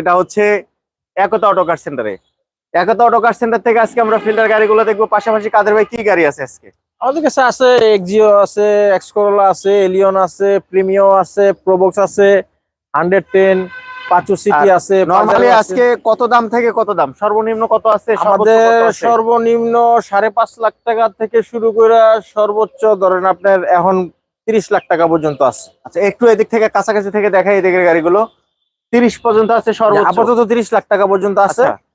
সেটা হচ্ছে একতা অটো কার সেন্টারে একতা অটো কার সেন্টার থেকে আজকে আমরা ফিল্টার গাড়িগুলো দেখব। পাশাপাশি কাদের ভাই কি গাড়ি আছে আজকে? আমাদের কাছে আছে এক্সিও আছে এক্সকোরোলা আছে এলিয়ন আছে প্রিমিও আছে প্রোবক্স আছে হান্ড্রেড টেন পাঁচু সিটি আছে নরমালি আজকে কত দাম থেকে কত দাম? সর্বনিম্ন কত আছে? আমাদের সর্বনিম্ন সাড়ে পাঁচ লাখ টাকা থেকে শুরু করে সর্বোচ্চ ধরেন আপনার এখন তিরিশ লাখ টাকা পর্যন্ত আছে। আচ্ছা একটু এদিক থেকে কাছাকাছি থেকে দেখাই এদিকের গাড়িগুলো। তিরিশ পর্যন্ত আছে সর্বোচ্চ। আপাতত তিরিশ লাখ টাকা পর্যন্ত আছে। আচ্ছা।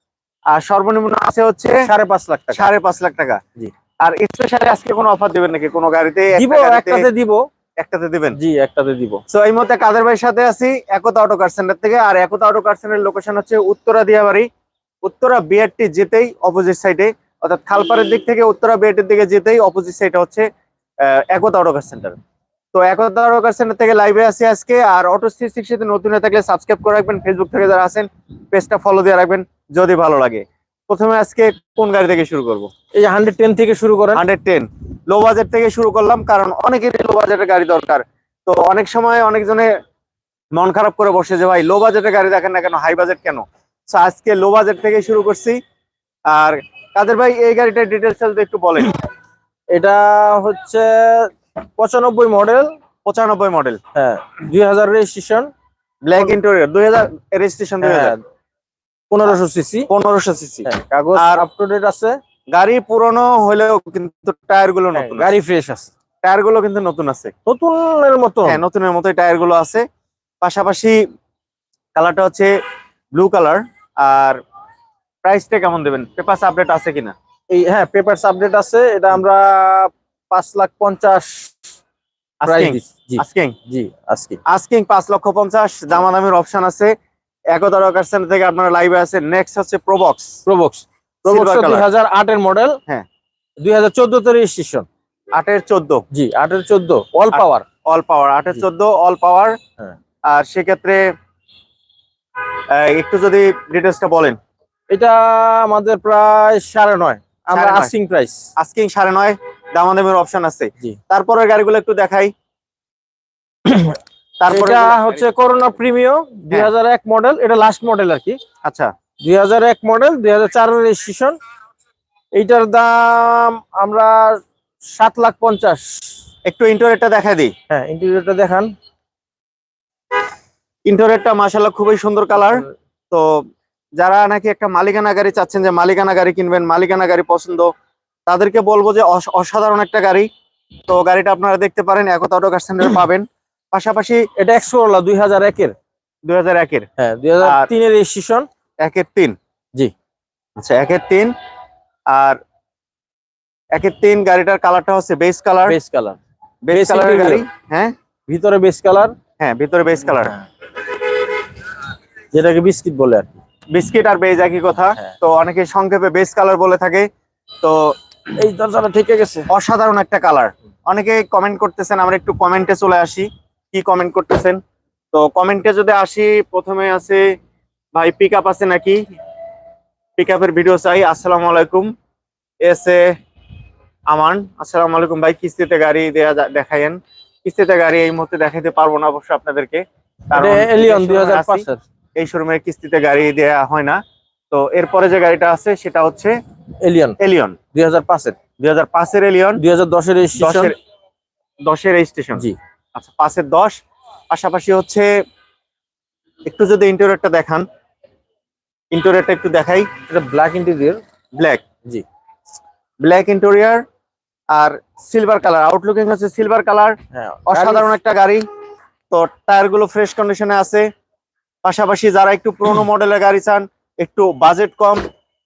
আর সর্বনিম্ন আছে হচ্ছে সাড়ে পাঁচ লাখ টাকা। সাড়ে পাঁচ লাখ টাকা। জি। আর স্পেশালি আজকে কোনো অফার দিবেন নাকি? কোনো গাড়িতে দিব একটাতে দিব। একটাতে দিবেন? জি একটাতে দিব। তো এই মুহূর্তে কাদের ভাইয়ের সাথে আছি? একতা অটো কার সেন্টার থেকে। আর একতা অটো কার সেন্টারের লোকেশন হচ্ছে উত্তরা দিয়াবাড়ি। উত্তরা বিআরটি যেতেই অপোজিট সাইডে অর্থাৎ খালপাড়ের দিক থেকে উত্তরা বিআরটির দিকে যেতেই অপোজিট সাইডে হচ্ছে একতা অটো কার সেন্টার তো কার সেন্টার থেকে লাইভে আছি আজকে আর অটো থ্রি সিক্সটিতে নতুন হয়ে থাকলে সাবস্ক্রাইব করে রাখবেন ফেসবুক থেকে যারা আছেন পেজটা ফলো দিয়ে রাখবেন যদি ভালো লাগে। প্রথমে আজকে কোন গাড়ি থেকে শুরু করব? এই হান্ড্রেড টেন থেকে শুরু করেন। হান্ড্রেড টেন লো বাজেট থেকে শুরু করলাম কারণ অনেকেরই লো বাজেটের গাড়ি দরকার। তো অনেক সময় অনেকজনে মন খারাপ করে বসে যে ভাই লো বাজেটের গাড়ি দেখেন না কেন? হাই বাজেট কেন? তো আজকে লো বাজেট থেকে শুরু করছি। আর কাদের ভাই এই গাড়িটার ডিটেলস একটু বলেন। এটা হচ্ছে পঁচানব্বই মডেল পঁচানব্বই মডেল হ্যাঁ। দুই হাজার রেজিস্ট্রেশন ব্ল্যাক ইন্টেরিয়র দুই হাজার রেজিস্ট্রেশন দুই হাজার। পনেরোশো সিসি পনেরোশো সিসি কাগজ। আর- আপ টু ডেট আছে? গাড়ি পুরনো হলেও কিন্তু টায়ারগুলো হ্যাঁ, নতুন। গাড়ি ফ্রেশ আছে। টায়ারগুলো কিন্তু নতুন আছে। নতুনের মতো। হ্যাঁ নতুনের মতোই টায়ারগুলো আছে। পাশাপাশি কালারটা হচ্ছে ব্লু কালার আর প্রাইসটা কেমন দেবেন? পেপার আপডেট আছে কিনা? এই হ্যাঁ পেপারস আপডেট আছে। এটা আমরা পাঁচ লাখ পঞ্চাশ আস্কিং? জি। আস্কিং? আস্কিং। পাঁচ লক্ষ পঞ্চাশ জামা দামের অপশন আছে। একতা রকার সেন্টার থেকে আপনারা লাইভে নেক্সট হচ্ছে প্রবক্স প্রোবক্স প্রোবক্স দুই হাজার আটের মডেল হ্যাঁ। দুই হাজার রেজিস্ট্রেশন আটের চোদ্দ। জি আটের চোদ্দ। অল পাওয়ার অল পাওয়ার আটের চোদ্দ অল পাওয়ার হ্যাঁ। আর সেক্ষেত্রে একটু যদি ডিটেলসটা বলেন। এটা আমাদের প্রায় সাড়ে নয়। আমরা আস্কিং প্রাইস আস্কিং সাড়ে নয়। দামাদামের অপশন আছে। জি। তারপরের গাড়িগুলো একটু দেখাই। তারপরে হচ্ছে করোনা প্রিমিও দুই হাজার এক মডেল এটা লাস্ট মডেল আর কি। আচ্ছা। দুই হাজার এক মডেল দুই হাজার রেজিস্ট্রেশন এইটার দাম আমরা সাত লাখ পঞ্চাশ। একটু ইন্টারেটটা দেখা দিই। হ্যাঁ ইন্টেরিয়রটা দেখান। ইন্টারেটটা মাশাল্লাহ খুবই সুন্দর কালার তো যারা নাকি একটা মালিকানা গাড়ি চাচ্ছেন যে মালিকানা গাড়ি কিনবেন মালিকানা গাড়ি পছন্দ তাদেরকে বলব যে অস- অসাধারণ একটা গাড়ি। তো গাড়িটা আপনারা দেখতে পারেন একতা অটো কার সেন্টারে পাবেন। পাশাপাশি এটা একশো দুই হাজার একের। দুই হাজার একের। হ্যাঁ দুই হাজার তিনের রেজিস্ট্রেশন একের তিন। জি। আচ্ছা একের তিন। আর একের তিন গাড়িটার কালারটা হচ্ছে base colour base colour base কালারের গাড়ি হ্যাঁ? ভিতরে বেস কালার হ্যাঁ ভিতরে বেস কালার যেটাকে বিস্কিট বলে আর বিস্কিট আর বেজ একই কথা। হ্যাঁ। তো অনেকে সংক্ষেপে বেস কালার বলে থাকে। তো এই দরজাটা ঠিকে গেছে। অসাধারণ একটা কালার অনেকে কমেন্ট করতেছেন আমরা একটু কমেন্টে চলে আসি। কি কমেন্ট করতেছেন? তো কমেন্টে যদি আসি প্রথমে আছে ভাই পিক আপ আছে নাকি? পিক আপের ভিডিও চাই আসসালামু আলাইকুম। এস এ আমান আসসালামু আলাইকুম ভাই কিস্তিতে গাড়ি দেয়া দেখাইন কিস্তিতে গাড়ি এই মুহূর্তে দেখাইতে পারব না অবশ্য আপনাদেরকে। এই শোরুমের কিস্তিতে গাড়ি দেয়া হয় না। তো এরপরে যে গাড়িটা আছে সেটা হচ্ছে এলিয়ন এলিয়ন দুই হাজার পাঁচের দুই হাজার পাঁচের এলিয়ন দুই হাজার দশের রেজিস্ট্রেশন দশের রেজিস্ট্রেশন জি। আচ্ছা পাঁচের দশ। পাশাপাশি হচ্ছে একটু যদি ইন্টেরিয়রটা দেখান। ইন্টেরিয়রটা একটু দেখাই। এটা ব্ল্যাক ইন্টেরিয়র ব্ল্যাক জি। ব্ল্যাক ইন্টেরিয়র আর সিলভার কালার আউটলুকিং হচ্ছে সিলভার কালার হ্যাঁ অসাধারণ একটা গাড়ি। তো টায়ারগুলো ফ্রেশ কন্ডিশনে আছে। পাশাপাশি যারা একটু পুরোনো মডেলের গাড়ি চান একটু বাজেট কম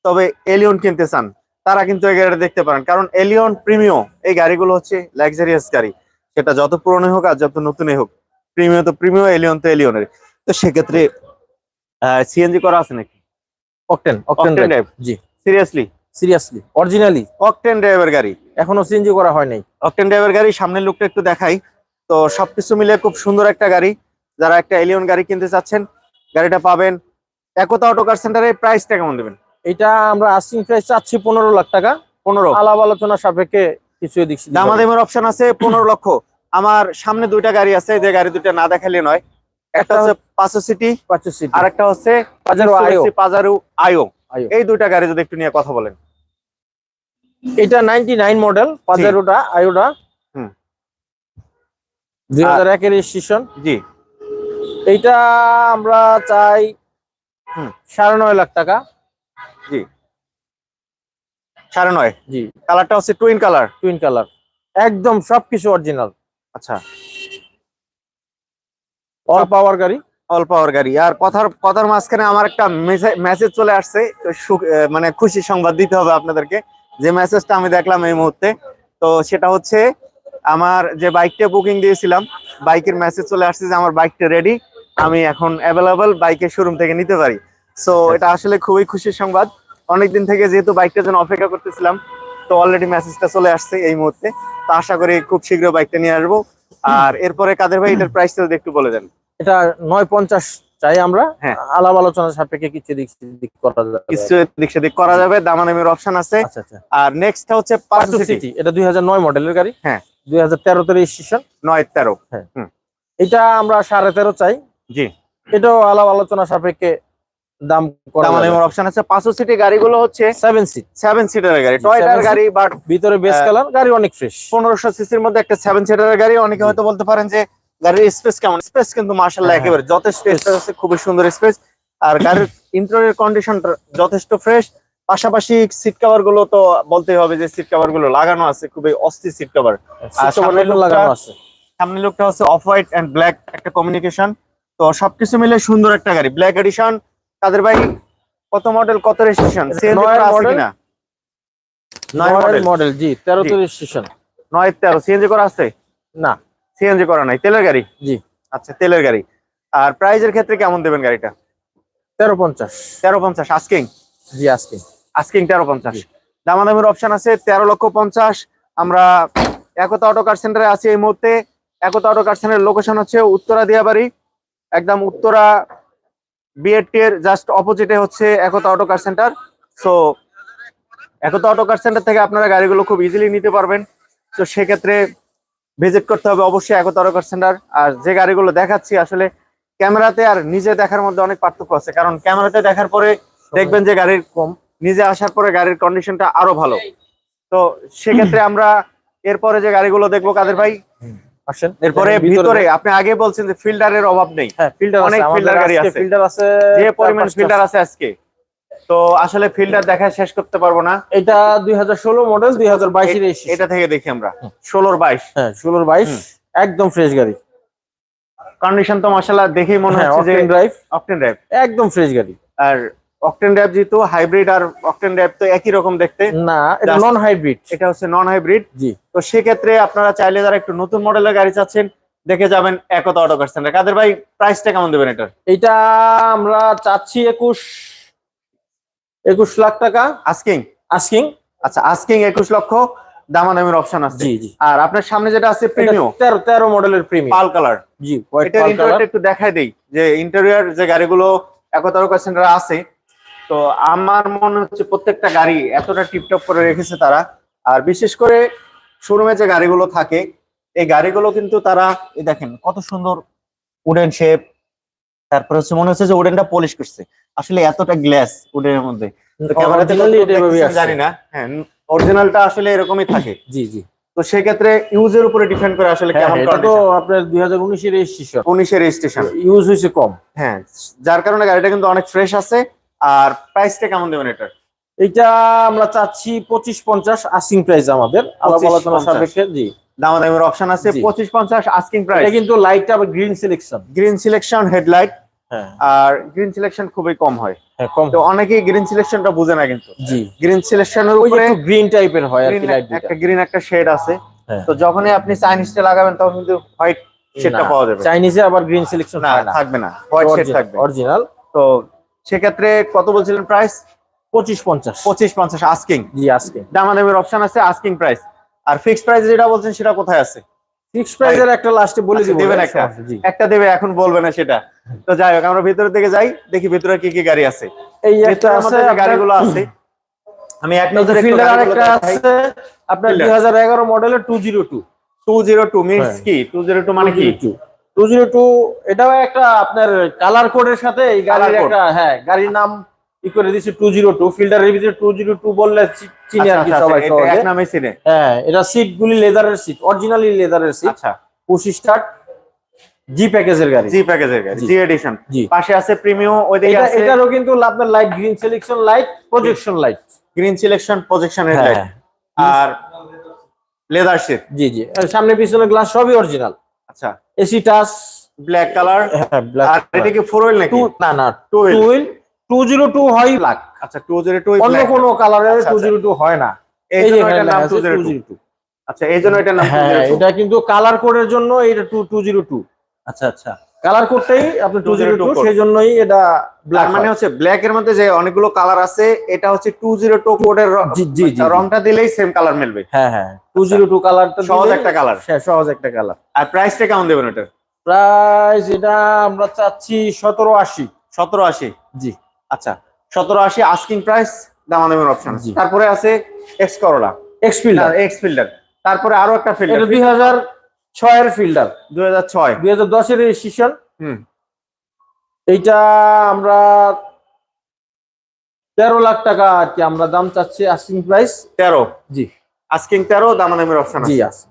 তবে এলিয়ন কিনতে চান তারা কিন্তু এই গাড়িটা দেখতে পারেন। কারণ এলিয়ন প্রিমিও এই গাড়িগুলো হচ্ছে লাক্সারিয়াস গাড়ি। সেটা যত পুরনো হোক আর যত নতুনই হোক প্রিমিও তো প্রিমিও এলিয়ন তো এলিয়নের তো সেক্ষেত্রে সিএনজি করা আছে নাকি? অকটেন অকটেন অকটেন ড্রাইভ জি। সিরিয়াসলি সিরিয়াসলি অরিজিনালি অকটেন ড্রাইভের গাড়ি? এখনও সিএনজি করা হয় নাই। অকটেন ড্রাইভের গাড়ি সামনের লুকটা একটু দেখাই। তো সবকিছু মিলে খুব সুন্দর একটা গাড়ি। যারা একটা এলিয়ন গাড়ি কিনতে চাচ্ছেন গাড়িটা পাবেন। একতা অটো কার সেন্টারে প্রাইসটা কেমন দেবেন? এটা আমরা আস্কিং প্রাইস চাচ্ছি পনেরো লাখ টাকা। পনেরো। আলাপ আলোচনা সাপেক্ষে কিছু হবে। দামাদামের অপশন আছে পনেরো লক্ষ। আমার সামনে দুইটা গাড়ি আছে যে গাড়ি দুইটা না দেখালে নয়। একটা হচ্ছে পাঁচশো সিটি পাঁচশো সিটি আর একটা হচ্ছে পাজারো। এই দুইটা গাড়ি যদি একটু নিয়ে কথা বলেন। এটা নাইনটি নাইন মডেল পাজারোটা আইওটা হুম। দুই হাজার একের রেজিস্ট্রেশন জি। এইটা আমরা চাই। সাড়ে নয় লাখ টাকা। জি। সাড়ে নয়? জি। কালারটা হচ্ছে টুইন কালার টুইন কালার একদম সবকিছু অরিজিনাল আচ্ছা। অল পাওয়ার গাড়ি? অল পাওয়ার গাড়ি। আর কথার কথার মাঝখানে আমার একটা মেসেজ চলে আসছে। মানে খুশি সংবাদ দিতে হবে আপনাদেরকে। যে মেসেজটা আমি দেখলাম এই মুহূর্তে তো সেটা হচ্ছে আমার যে বাইকটা বুকিং দিয়েছিলাম বাইকের মেসেজ চলে আসছে যে আমার বাইকটা রেডি আমি এখন অ্যাভেলেবল বাইকের শোরুম থেকে নিতে পারি। সো এটা আসলে খুবই খুশির সংবাদ। অনেকদিন থেকে যেহেতু বাইকটার জন্য অপেক্ষা করতেছিলাম তো অলরেডি মেসেজটা চলে আসছে এই মুহূর্তে। তো আশা করি খুব শীঘ্র বাইকটা নিয়ে আসব। আর এরপরে কাদের ভাই এটার প্রাইসটা যদি একটু বলে দেন। এটা নয় পঞ্চাশ চাই আমরা। হ্যাঁ। আলাপ আলোচনা সাপেক্ষে কিছু দিক দিক করা যাবে। কিছু দিক সেদিক করা যাবে দামাদামির অপশন আছে। আচ্ছা আচ্ছা। আর নেক্সট হচ্ছে পাঁচশো সিটি এটা দুই হাজার নয় মডেলের গাড়ি। হ্যাঁ। দুই হাজার তেরো তেরোতে রেজিস্ট্রেশন নয় তেরো। হ্যাঁ। এটা আমরা সাড়ে তেরো চাই। জি। এটাও আলাপ আলোচনা সাপেক্ষে দাম করা দামাদামির অপশন আছে। পাঁচশো সিটি গাড়িগুলো হচ্ছে সেভেন সিট সেভেন সিটারের গাড়ি। টয়টার গাড়ি বাট ভিতরে বেস কালার গাড়ি অনেক ফ্রেশ পনেরোশো সিসির মধ্যে একটা সেভেন সিটারের গাড়ি। অনেকে হয়তো বলতে পারেন যে গাড়ির স্পেস কেমন? স্পেস কিন্তু মার্শাল্লাহ হ্যাঁ, একেবারে যথেষ্ট স্পেস আছে খুবই সুন্দর স্পেস আর গাড়ির ইন্টেরিয়র কন্ডিশনটা যথেষ্ট ফ্রেশ পাশাপাশি সিট কভারগুলো তো বলতেই হবে যে সিট কভারগুলো লাগানো আছে খুবই অস্থির সিট কভার লোকটা- লাগানো আছে। সামনের লুকটা হচ্ছে অফ হোয়াইট এন্ড ব্ল্যাক একটা কমিউনিকেশন তো সবকিছু মিলে সুন্দর একটা গাড়ি। ব্ল্যাক এডিশন তাদের ভাই? কত মডেল কত রেজিস্ট্রেশন সিএনজি আছে? কিনা? নয় মডেল মডেল জি তেরোতে জি। রেজিস্ট্রেশন নয় তেরো। সিএনজি করা আছে? না। সিএনজি করা নাই। তেলের গাড়ি? জি। আচ্ছা তেলের গাড়ি। আর প্রাইজের ক্ষেত্রে কেমন দেবেন গাড়িটা? তেরো পঞ্চাশ। তেরো পঞ্চাশ। আস্কিং জি আস্কিং পঞ্চাশ। জি। দামাদামের অপশন আছে তেরো লক্ষ পঞ্চাশ। আমরা একতা অটো কার সেন্টারে আছি এই মুহূর্তে। একতা অটো কার সেন্টারের লোকেশন হচ্ছে উত্তরা দিয়াবাড়ি। একদম উত্তরা বিএডটি এর জাস্ট অপোজিটে হচ্ছে Ekota auto car centre so Ekota auto car centre থেকে আপনারা গাড়িগুলো খুব ইজিলি নিতে পারবেন। তো সেক্ষেত্রে ভিজিট করতে হবে অবশ্যই একতা অটো কার সেন্টার আর যে গাড়িগুলো দেখাচ্ছি আসলে ক্যামেরাতে আর নিজে দেখার মধ্যে অনেক পার্থক্য আছে। কারণ ক্যামেরাতে দেখার পরে দেখবেন যে গাড়ির কম নিজে আসার পরে গাড়ির কন্ডিশনটা আরও ভালো। তো সেক্ষেত্রে আমরা এরপরে যে গাড়িগুলো দেখব কাদের ভাই? আসেন। এরপরে ভিতরে আপনি আগে বলছেন যে ফিল্টারের অভাব নেই। হ্যাঁ ফিল্টার অনেক ফিল্টার গাড়ি আছে। ফিল্টার আছে যে পরিমাণ ফিল্টার আছে। আজকে। তো আসলে ফিল্টার দেখা শেষ করতে পারব না। এটা দুই হাজার ষোলো মডেল দুই হাজার বাইশের এটা থেকে দেখি আমরা। হুম। ষোলোর বাইশ। হ্যাঁ ষোলোর বাইশ হুম। একদম ফ্রেশ গাড়ি। কন্ডিশন তো মাসাল্লাহ দেখেই মনে হ্যাঁ হচ্ছে যে অকটেন ড্রাইভ অকটেন ড্রাইভ একদম ফ্রেশ গাড়ি। আর অকটেন ড্রাইভ যেহেতু হাইব্রিড আর অকটেন ড্রাইভ তো একই রকম দেখতে। না এটা নন হাইব্রিড এটা হচ্ছে নন হাইব্রিড জি। তো সেক্ষেত্রে আপনারা চাইলে যারা একটু নতুন মডেলের গাড়ি চাচ্ছেন দেখে যাবেন একতা অটো কার সেন্টার কাদের ভাই প্রাইসটা কেমন দেবেন এটার? এটা আমরা চাচ্ছি একুশ একুশ লাখ টাকা। আস্কিং আস্কিং আচ্ছা আস্কিং একুশ লক্ষ দামাদামির অপশন আছে। জি জি। আর আপনার সামনে যেটা আছে এটা তেরো তেরো মডেলের প্রিমিয়াম পাল কালার জি ইন্টারিয়রটা কালার একটু দেখাই দেই যে ইন্টেরিয়র যে গাড়িগুলো একতা অটো কার সেন্টারে আছে তো আমার মনে হচ্ছে প্রত্যেকটা গাড়ি এতটা টিপটপ করে রেখেছে তারা। আর বিশেষ করে শোরুমে যে গাড়িগুলো থাকে এই গাড়িগুলো কিন্তু তারা এই দেখেন কত সুন্দর উডেন শেপ তারপর হচ্ছে মনে হচ্ছে যে উডেনটা পলিশ করছে। আসলে এতটা গ্লাস উডেনের মধ্যে। ক্যামেরাতে। জানি না। হ্যাঁ অরিজিনালটা আসলে এরকমই থাকে। জি জি। তো সেক্ষেত্রে ইউজের উপরে ডিপেন্ড করে আসলে হ্যাঁ, কেমন এটা তো আপনার দুই হাজার উনিশের রেজিস্ট্রেশন উনিশের রেজিস্ট্রেশন ইউজ হয়েছে কম। হ্যাঁ যার কারণে গাড়িটা কিন্তু অনেক ফ্রেশ আছে। আর প্রাইসটা কেমন দেবেন এটার এটা আমরা চাচ্ছি পঁচিশ পঞ্চাশ আস্কিং প্রাইস আমাদের। আলাপ 25, আলোচনা সাপেক্ষে জি। দামাদামের অপশন আছে পঁচিশ পঞ্চাশ আস্কিং প্রাইস এটা কিন্তু লাইটটা আবার green selection green selection headlight আর গ্রিন সিলেকশন খুবই কম হয়। হ্যাঁ তো অনেকেই গ্রিন সিলেকশনটা বুঝে না কিন্তু। জি। গ্রিন সিলেকশনের ওই উপরে গ্রিন টাইপের হয় আর কি লাইট একটা গ্রিন একটা শেড আছে। হ্যাঁ। তো যখনই আপনি চাইনিজটা লাগাবেন তখন কিন্তু হোয়াইট শেডটা পাওয়া যাবে। চাইনিজে আবার গ্রিন সিলেকশন না থাকবে না। হোয়াইট শেড থাকবে। অরিজিনাল তো সেক্ষেত্রে কত বলছিলেন প্রাইস পঁচিশ পঞ্চাশ। পঁচিশ পঞ্চাশ আস্কিং জি আজকে দামাদামের অপশন আছে আস্কিং প্রাইস আর ফিক্সড প্রাইস যেটা বলছেন সেটা কোথায় আছে? ফিক্স প্রাইসের একটা লাস্টে বলে আচ্ছা, দিব দেবেন একটা? একটা দেবে এখন বলবে না সেটা। তো যাই হোক আমরা ভিতরের দিকে যাই দেখি ভিতরে কি কি গাড়ি আছে। এই একটা আছে গাড়িগুলো আছে আমি এক নজরে ফিল্ডার আরেকটা আছে আপনার Fielder। দুই হাজার এগারো মডেলের টু জিরো টু 202 মিন্স হ্যাঁ। কি? 202 মানে কি? 202 টু জিরো টু এটাও একটা আপনার কালার কোডের সাথে এই গাড়ির একটা হ্যাঁ গাড়ির নাম ই করে টু জিরো ফিল্টারের ভিতরে টু জিরো টু বললে চি- চিনি আর কি আচ্ছা, সবাই আচ্ছা, এটা সহজে। এক নামে চিনে। হ্যাঁ এটা সিট গুলি লেদারের সিট অরিজিনালি লেদারের সিট আচ্ছা। পুশ স্টার্ট জি প্যাকেজের গাড়ি। জি প্যাকেজের গাড়ি জি। এডিশন পাশে আছে প্রিমিয়াম ওইদিকে এটা আছে এটারও কিন্তু আপনার light green selection light projection light green selection projection হ্যাঁ। হেডলাইট আর লেদার শিট জি জি। সামনে পিছনে গ্লাস সবই অরিজিনাল আচ্ছা। এসি টাচ ব্ল্যাক কালার হ্যাঁ আর এটা কি ফোর হুইল নাকি? না না two wheel two zero two হয় ব্ল্যাক আচ্ছা টু জিরো টু অন্য কোনো কালারের টু। জিরো টু হয় না। এই জন্য এখানে এটার নাম টু জিরো টু আচ্ছা এই জন্য এটার নাম হ্যাঁ এটা কিন্তু কালার কোডের জন্য এটা টু টু জিরো টু আচ্ছা আচ্ছা। কালার কোডটাই আপনি টু জিরো টু 202 সেই জন্যই এটা ব্ল্যাক মানে হচ্ছে ব্ল্যাক এর মধ্যে যে অনেকগুলো কালার আছে এটা হচ্ছে টু জিরো টু কোডের জি জি জি রংটা দিলেই সেম কালার মিলবে। হ্যাঁ হ্যাঁ। টু জিরো টু কালারটা সহজ একটা কালার হ্যাঁ সহজ একটা কালার আর প্রাইসটা কেমন দেবেন ওটার? প্রাইস এটা আমরা চাচ্ছি সতেরো আশি। সতেরো আশি? জি। আচ্ছা সতেরো আশি আস্কিং প্রাইস দামাদামের অপশন তারপরে আছে X Corolla X Fielder X Fielder তারপরে আরও একটা ফিল্ডার এটা দুই হাজার ছয়ের ফিল্ডার দুই হাজার ছয়। দুই হাজার দশের রেজিস্ট্রেশন হুম। এইটা আমরা তেরো লাখ টাকা আর কি আমরা দাম চাচ্ছি আস্কিং প্রাইস তেরো? জি। আস্কিং তেরো দামাদামের অপশন জি আছে।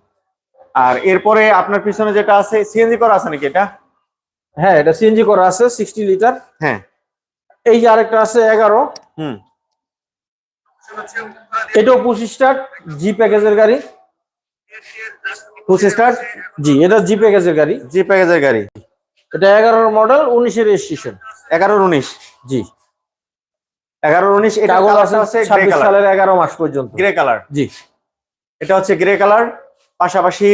আর এরপরে আপনার পিছনে যেটা আছে সিএনজি করা আছে নাকি এটা? হ্যাঁ এটা সিএনজি করা আছে সিক্সটি লিটার হ্যাঁ। এই যে আরেকটা আছে এগারো। হুম। এটাও পঁচিশ স্টার্ট জি প্যাকেজের গাড়ি। টু সিস্টার জি এটা জি প্যাকেজের গাড়ি। জি প্যাকেজের গাড়ি। এটা এগারোর মডেল উনিশের রেজিস্ট্রেশন এগারো উনিশ? জি। এগারো উনিশ এটা ছাব্বিশ সালের এগারো মাস পর্যন্ত। গ্রে কালার জি। এটা হচ্ছে গ্রে কালার পাশাপাশি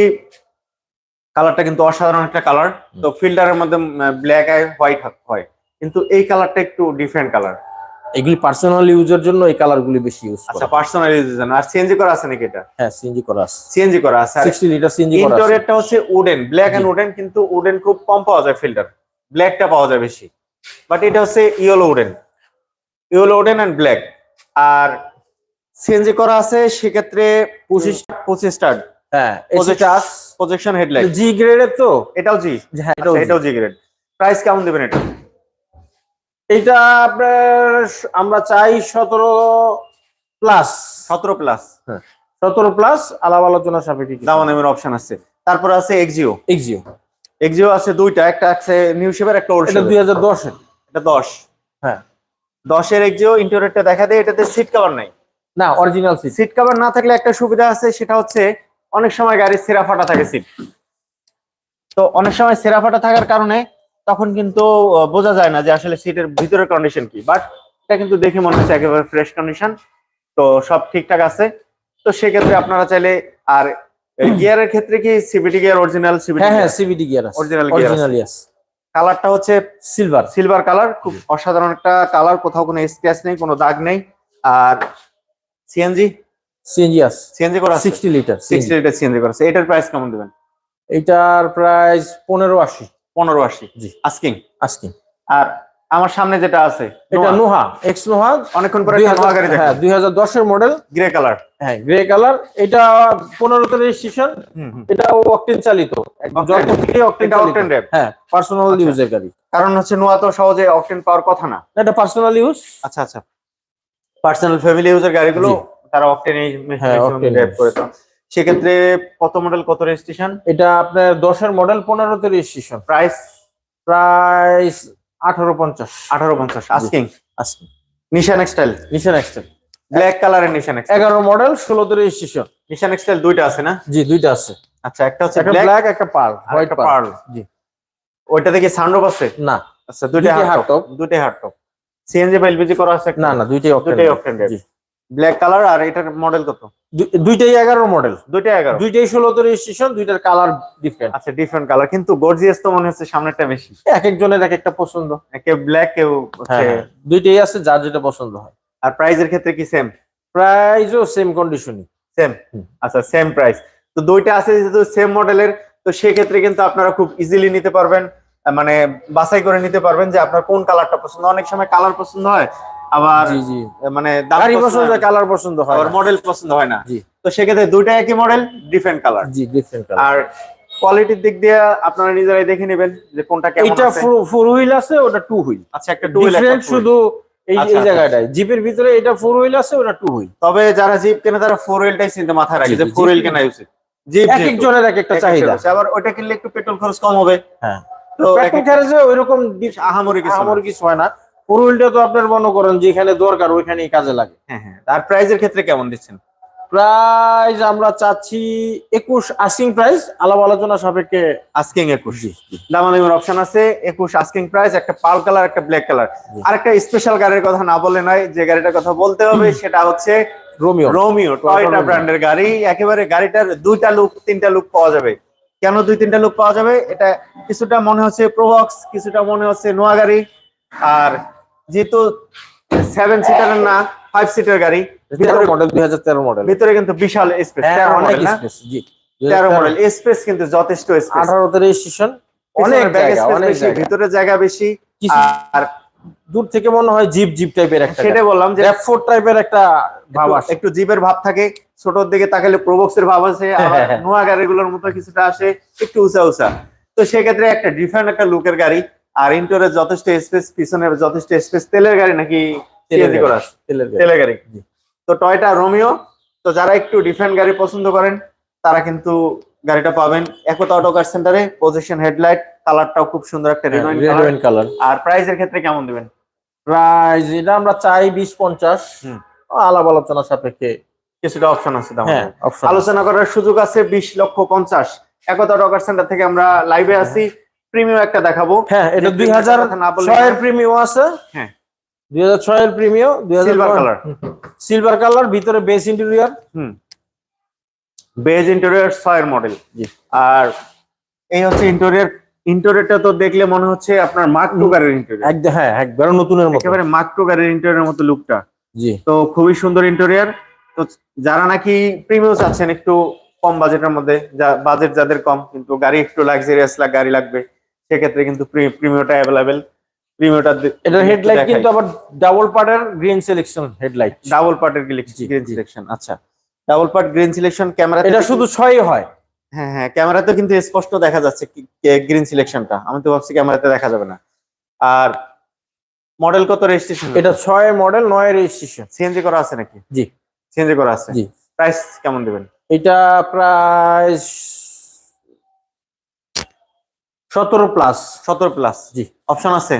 কালারটা কিন্তু অসাধারণ একটা কালার তো ফিল্টারের মধ্যে ব্ল্যাক আই হোয়াইট হয়। কিন্তু এই কালারটা একটু ডিফারেন্ট কালার এগুলি পার্সোনাল ইউজের জন্য এই কালার গুলি বেশি ইউজ আচ্ছা পার্সোনাল ইউজের জন্য। আর সিএনজি করা আছে নাকি এটা? হ্যাঁ সিএনজি করা আছে। সিএনজি করা আছে। আর সিক্সটি লিটার সিএনজি করা আছে। ইন্টেরিয়রটা হচ্ছে উডেন ব্ল্যাক এন্ড। উডেন কিন্তু উডেন খুব কম পাওয়া যায় ফিল্টার ব্ল্যাকটা পাওয়া যায় বেশি। বাট এটা হচ্ছে yellow wooden yellow wooden and black R CNG করা আছে সেক্ষেত্রে পঁচিশ পঁচিশ স্টার্ট হ্যাঁ প্রজেকশন প্রজেকশন হেডলাইট জি গ্রেডের তো? এটাও জি হ্যাঁ এটাও জি গ্রেড প্রাইস কেমন দেবেন এটা? এটা আপনার আমরা চাই সতেরো প্লাস সতেরো প্লাস সতেরো প্লাস আলাপ আলোচনা সাপেক্ষে কিছু। দামাদামের অপশন আছে। তারপরে আছে এক্সিও এক্সিও এক্সিও আছে দুইটা একটা আছে নিউ শেপের একটা ওল্ড এটা দুই হাজার দশের। এটা দশ। হ্যাঁ। দশের এক্সিও ইন্টেরিয়রটা দেখা দেয় এটাতে সিট কভার নাই। না অরিজিনাল সিট সিট কভার না থাকলে একটা সুবিধা আছে সেটা হচ্ছে অনেক সময় গাড়ির সেরা ফাটা থাকে সিট তো অনেক সময় সেরা ফাটা থাকার কারণে তখন কিন্তু বোঝা যায় না যে আসলে সিটের ভিতরের কন্ডিশন কি। বাট এটা কিন্তু দেখে মনে হচ্ছে একেবারে ফ্রেশ কন্ডিশন তো সব ঠিকঠাক আছে। তো সেক্ষেত্রে আপনারা চাইলে আর গিয়ারের ক্ষেত্রে কি সিবিটি গিয়ার অরিজিনাল সিবিটি হ্যাঁ হ্যাঁ CVT gear gear original yes কালারটা হচ্ছে সিলভার সিলভার কালার খুব অসাধারণ একটা কালার কোথাও কোনো স্ক্র্যাচ নেই কোনো দাগ নেই। আর সিএনজি সিএনজি আছে। সিএনজি করা আছে। Sixty litre sixty litre CNG করা আছে। এটার প্রাইস কেমন দেবেন? এটার প্রাইস পনেরো আশি। পনেরো আশি। জি। আস্কিং। আজকে আর আমার সামনে যেটা আছে এটা নোহা। এক্স নোহা। অনেকক্ষণ পরে নোয়া গাড়ি হ্যাঁ দুই হাজার দশের মডেল গ্রে কালার হ্যাঁ গ্রে কালার এটা পনেরোতে রেজিস্ট্রেশন এটা অকটেন চালিত। অকটেন এটা চালিত। হ্যাঁ পার্সোনাল আচ্ছা। ইউজের গাড়ি। কারণ হচ্ছে নোয়া তো সহজে অকটেন পাওয়ার কথা না। এটা পার্সোনাল ইউজ আচ্ছা আচ্ছা। পার্সোনাল ফ্যামিলি ইউজার গাড়িগুলো। তারা অকটেন হ্যাঁ, করে তো সেক্ষেত্রে কত মডেল কত রেজিস্ট্রেশন এটা আপনার দশের মডেল পনেরো পনেরোতে রেজিস্ট্রেশন প্রাইস প্রাইস আঠারো পঞ্চাশ। আঠারো পঞ্চাশ আস্কিং আজকে নিশান এক্সটাইল নিশান এক্সটাইল ব্ল্যাক কালারের নিশান এক্সটাইল এগারো মডেল ষোলো ষোলোতে রেজিস্ট্রেশন নিশান এক্সটাইল দুইটা আছে না? জি দুইটা আছে। আচ্ছা একটা হচ্ছে একটা ব্ল্যাক একটা পার্ল হোয়াইট পার্ল। জি। ওইটাতে কি সানরুফ আছে? না। আচ্ছা দুইটা দুইটাই হার্ড টপ। দুইটাই হার্ড টপ সিএনজি বা এলপিজি করা আছে না না দুইটাই অকটেন দুইটাই অকটেন জি। ব্ল্যাক কালার আর এটার মডেল কত? দুইটাই এগারো মডেল দুইটাই এগারো। দুইটাই ষোলোতে রেজিস্ট্রেশন দুইটার কালার ডিফারেন্ট আচ্ছা ডিফারেন্ট কালার কিন্তু গর্জিয়াস তো মনে হচ্ছে সামনেরটা বেশি। এক একজনের এক একটা পছন্দ। কেউ ব্ল্যাক কেউ হ্যাঁ দুইটাই আছে যার যেটা পছন্দ হয়। আর প্রাইজের ক্ষেত্রে কি সেম প্রাইসও সেম কন্ডিশনই সেম আচ্ছা সেম প্রাইস তো দুইটা আছে যেহেতু সেম মডেলের তো সেক্ষেত্রে কিন্তু আপনারা খুব ইজিলি নিতে পারবেন। মানে বাছাই করে নিতে পারবেন যে আপনার কোন কালারটা পছন্দ। অনেক সময় কালার পছন্দ হয় আবার মানে গাড়ি পছন্দ কালার পছন্দ হয় আবার মডেল পছন্দ হয় না। তো সেক্ষেত্রে দুইটা একই মডেল ডিফারেন্ট কালার জি ডিফারেন্ট কালার আর কোয়ালিটির দিক দিয়ে আপনারা নিজেরাই দেখে নেবেন যে কোনটা কেমন এটা ফোর হুইল আছে ওটা টু হুইল আচ্ছা একটা টু ডিফারেন্ট শুধু এই আচ্ছা, এই আচ্ছা। জায়গাটায় জিপের ভিতরে এটা ফোর হুইল আছে ওটা টু হুইল তবে যারা জিপ কেনে তারা ফোর হুইলটাই চিন্তা মাথায় রাখে যে ফোর হুইল। কেনা উচিত। জিপ এক এক জনের এক একটা চাহিদা। আবার ওটা কিনলে একটু পেট্রোল খরচ কম হবে। হ্যাঁ। তো পেট্রোল গ্যারেজে ওইরকম আহামরি কিছু আমার না। কিছু হয় না। ফোর হুইলটা তো আপনার মনে করেন যেখানে দরকার ওইখানেই কাজে লাগে। হ্যাঁ হ্যাঁ। আর প্রাইজের ক্ষেত্রে কেমন দিচ্ছেন? প্রাইস আমরা চাচ্ছি একুশ আস্কিং প্রাইস আলাপ আলোচনা সাপেক্ষে। আস্কিং একুশ। দামাদামির অপশন আছে একুশ আস্কিং প্রাইস একটা পাল কালার একটা ব্ল্যাক কালার। আর একটা স্পেশাল গাড়ির কথা না বলে নাই যে গাড়িটার কথা বলতে হবে সেটা হচ্ছে রোমিও। Romeo Toyota. ব্র্যান্ডের গাড়ি। একেবারে গাড়িটার দুইটা লুক তিনটা লুক পাওয়া যাবে। কেন দুই তিনটা লুক পাওয়া যাবে? এটা কিছুটা মনে হচ্ছে প্রোবক্স কিছুটা মনে হচ্ছে নোয়া গাড়ি। আর যেহেতু সেভেন সিটারের না ফাইভ সিটার গাড়ি তেরো মডেল দুই হাজার তেরো মডেল ভিতরে কিন্তু বিশাল স্পেস হ্যাঁ অনেক স্পেস জি। তেরো মডেল স্পেস কিন্তু যথেষ্ট স্পেস আঠারোতে রেজিস্ট্রেশন অনেক জায়গা ভিতরে জায়গা বেশি আর দূর থেকে মনে হয় জিপ জিপ টাইপের একটা সেটাই বললাম যে র্যাপফোর টাইপের একটা ভাব আসে। একটু জিপের ভাব থাকে ছোটর দিকে তাকালে প্রবক্স এর ভাব হ্যাঁ। নোয়া গাড়িগুলোর মতো কিছুটা আসে একটু উঁচা উঁচা। তো সেক্ষেত্রে একটা ডিফারেন্ট একটা লুকের গাড়ি আর ইন্টোরের যথেষ্ট স্পেস পিছনের যথেষ্ট স্পেস তেলের গাড়ি নাকি তেলের গাড়ি। করা। তো টয়টা রোমিও তো যারা একটু ডিফারেন্ট গাড়ি পছন্দ করেন তারা কিন্তু গাড়িটা পাবেন। একতা অটো কার সেন্টারে পজিশন হেডলাইট কালারটাও খুব সুন্দর একটা রেড কালার আর প্রাইসের ক্ষেত্রে কেমন দিবেন? প্রাইস এটা আমরা চাই বিশ পঞ্চাশ। আলাপ আলোচনা সাপেক্ষে। কিছুটা অপশন আছে হ্যাঁ আলোচনা করার সুযোগ আছে বিশ লক্ষ পঞ্চাশ। একতা টকার সেন্টার থেকে আমরা লাইভে আছি। প্রিমিয়াম একটা দেখাবো। হ্যাঁ এটা দুই হাজার ছয়ের প্রিমিয়াম আছে। হ্যাঁ। দুই হাজার ছয়ের প্রিমিয়াম দুই হাজার Silver color। সিলভার কালার ভিতরে বেস ইন্টেরিয়র হুম। বেজ ইন্টেরিয়র ছয়ের মডেল জি। আর এই হচ্ছে ইন্টেরিয়র ইন্টেরিয়রটা তো দেখলে মনে হচ্ছে আপনার মার্ক টু গাড়ির ইন্টেরিয়র একদম হ্যাঁ একবার নতুনের মতো। একেবারে মার্ক টু গাড়ির ইন্টেরিয়র মতো লুকটা জি। তো খুবই সুন্দর ইন্টেরিয়র তো যারা নাকি প্রিমিয়াম চাচ্ছেন একটু কম বাজেটের মধ্যে যা বাজেট যাদের কম কিন্তু গাড়ি একটু লাক্সারিয়াস গাড়ি লাগবে। সেক্ষেত্রে কিন্তু প্রিমিয়মটা অ্যাভেলেবেল প্রিমিয়মটা এটার হেডলাইট কিন্তু আবার ডাবল পার্টের গ্রিন সিলেকশন হেডলাইট ডাবল পার্টের গ্রিন। সিলেকশন আচ্ছা। Double part green selection camera এটা শুধু ছয় হয়। হ্যাঁ হ্যাঁ ক্যামেরাতে কিন্তু স্পষ্ট দেখা যাচ্ছে গ্রিন সিলেকশনটা আমি তো ভাবছি ক্যামেরাতে দেখা যাবে না। আর মডেল কত রেজিস্ট্রেশন এটা ছয় মডেল নয় রেজিস্ট্রেশন সিএনজি করা আছে নাকি? জি। সিএনজি করা আছে। জি। প্রাইস কেমন দিবেন? এটা প্রায় সতেরো প্লাস সতেরো প্লাস জি। অপশন আছে?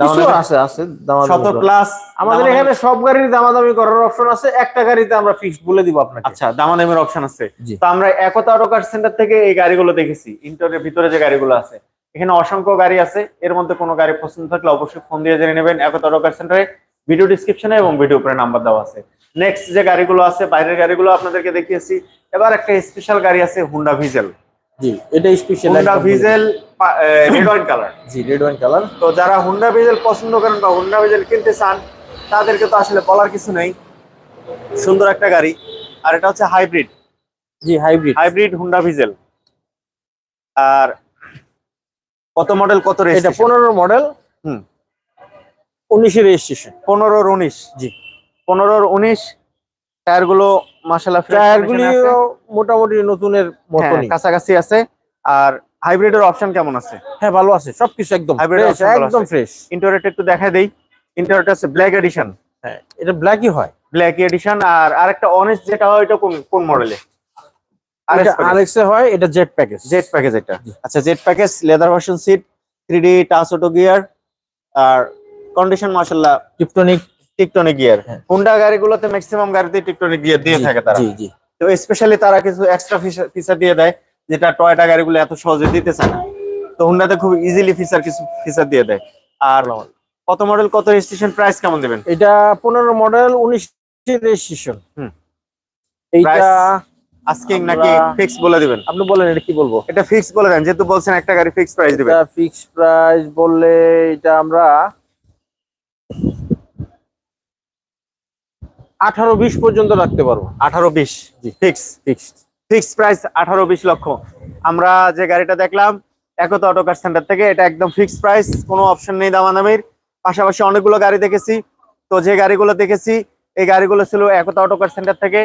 আছে আছে সতেরো প্লাস আমাদের এখানে সব গাড়ির দামাদামি করার অপশন আছে একটা গাড়িতে আমরা ফিক্সড বলে দিব আপনাকে। আচ্ছা দামাদামের অপশন আছে। তো আমরা একতা অটো কার সেন্টার থেকে এই গাড়িগুলো দেখেছি। ইন্টারের ভিতরে যে গাড়িগুলো আছে। এখানে অসংখ্য গাড়ি আছে। এর মধ্যে কোনো গাড়ি পছন্দ থাকলে অবশ্যই ফোন দিয়ে জেনে নেবেন। একতা অটো কার সেন্টারে ভিডিও ডিসক্রিপশনে এবং ভিডিও উপরে নাম্বার দেওয়া আছে। নেক্সট যে গাড়িগুলো আছে বাইরের গাড়িগুলো আপনাদেরকে দেখিয়েছি। এবার একটা স্পেশাল গাড়ি আছে হুন্ডা ভিজেল জি এটা special Honda Vezel red wine colour জি রেড ওয়াইন কালার তো যারা হুন্ডা ভিজেল পছন্দ করেন বা হুন্ডা ভিজেল কিনতে চান তাদেরকে তো আসলে বলার কিছু নেই। সুন্দর একটা গাড়ি আর এটা হচ্ছে হাইব্রিড জি হাইব্রিড হাইব্রিড হুন্ডা ভিজেল আর কত মডেল কত এটা পনেরো মডেল হুম। উনিশের রেজিস্ট্রেশন পনেরোর উনিশ। জি। পনেরোর উনিশ টায়ারগুলো মাসাল্লাহ টায়ার গুলি মোটামুটি নতুনের মতনই। হ্যাঁ, কাছাকাছি আছে। আর হাইব্রিডের অপশন কেমন আছে? হ্যাঁ ভালো আছে সবকিছু একদম ভালো একদম ফ্রেশ ইন্টারনেট একটু দেখাই দেই। ইন্টারনেট আছে ব্ল্যাক এডিশন হ্যাঁ এটা ব্ল্যাকই হয়। ব্ল্যাক এডিশন আর আরেকটা অনেস্ট যেটা হয় এটা কোন কোন মডেলে এটা আরএক্স এ হয় এটা জেট প্যাকেজ জেট প্যাকেজ এটা। আচ্ছা jet package leather version seat touch auto gear আর কন্ডিশন টিপটনিক টিকটনিক গিয়ার হ্যাঁ। হুন্ডা গাড়িগুলোতে ম্যাক্সিমাম গাড়িতে টিকটনিক গিয়ার দিয়ে থাকে তারা। জি জি। তো স্পেশালি তারা কিছু এক্সট্রা ফিচার দিয়ে দেয় যেটা টয়টা গাড়িগুলো এত সহজে দিতে চায় না। তো হুন্ডাতে খুব ইজিলি ফিচার কিছু ফিচার দিয়ে দেয়। আর কত মডেল কত রেজিস্ট্রেশন প্রাইস কেমন দেবেন? এটা পনেরো মডেল উনিশ রেজিস্ট্রেশন হুম। এইটা? আস্কিং নাকি ফিক্স বলে দিবেন? আপনি বলেন এটা কি বলব? এটা ফিক্স বলে দেন যেহেতু বলছেন একটা গাড়ি ফিক্স প্রাইস দিবেন। এটা ফিক্স প্রাইস বললে এটা আমরা আঠারো বিশ পর্যন্ত রাখতে পারব। আঠারো বিশ জি। ফিক্স ফিক্সড ফিক্স প্রাইস আঠারো বিশ লক্ষ। আমরা যে গাড়িটা দেখলাম একতা অটো কার সেন্টার থেকে এটা একদম ফিক্স প্রাইস কোনো অপশন নেই দামাদামির। পাশাপাশি অনেকগুলো গাড়ি দেখেছি। তো যে গাড়িগুলো দেখেছি এই গাড়িগুলো ছিল একতা অটো কার সেন্টার থেকে।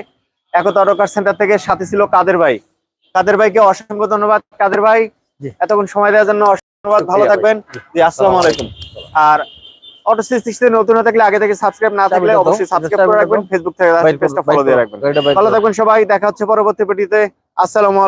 একতা অটো কার সেন্টার থেকে সাথে ছিল কাদের ভাই। কাদের ভাইকে অসংখ্য ধন্যবাদ। কাদের ভাই এতক্ষণ সময় দেওয়ার জন্য অসংখ্য ধন্যবাদ। ভালো থাকবেন। জি আসসালামু আলাইকুম। আর অটো সিক্সটি নতুন হয়ে থাকলে আগে থেকে সাবস্ক্রাইব না থাকলে অবশ্যই সাবস্ক্রাইব করে রাখবেন। ফেসবুক থেকে পেজটা ফলো দিয়ে রাখবেন। ভালো থাকবেন সবাই। দেখা হচ্ছে পরবর্তী ভিডিওতে আসসালামু আলাইকুম।